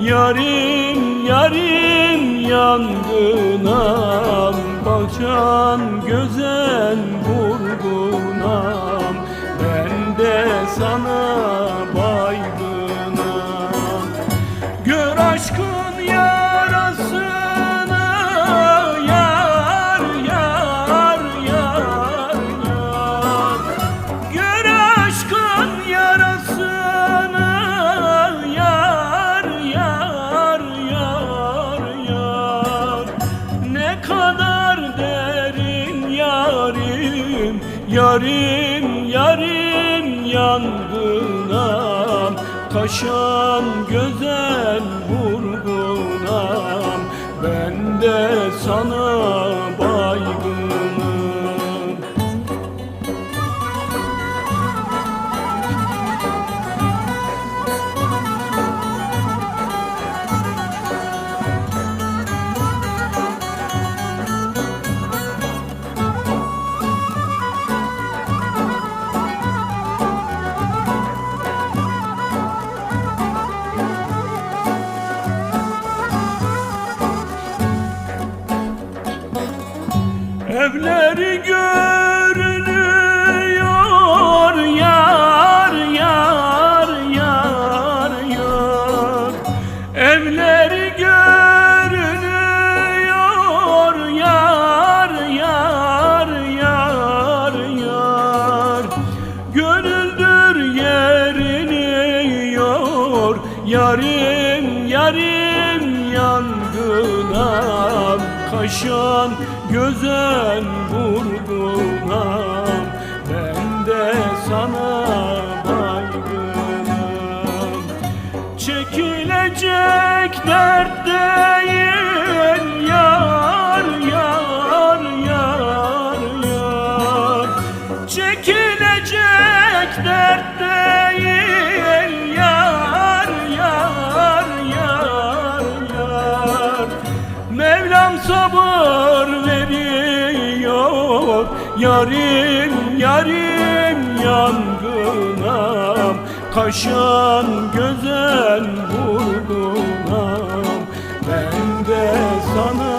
yarim yarim yangınam Bakcan gözen yarim yarim yangınam Kaşan gözel vurgunam Ben de sana Evleri görünüyor yar yar yar yar. Evleri görünüyor yar yar yar yar. Gönüldür yerini yor Yarim yarim yangınam Kaşan gözen vurgunam Ben de sana baygınım. Çekilecek dert yar yar yar yar. Çekilecek dert yar veriyor Yarim yarim yangınam. Kaşan gözen vurgunam. Ben de sana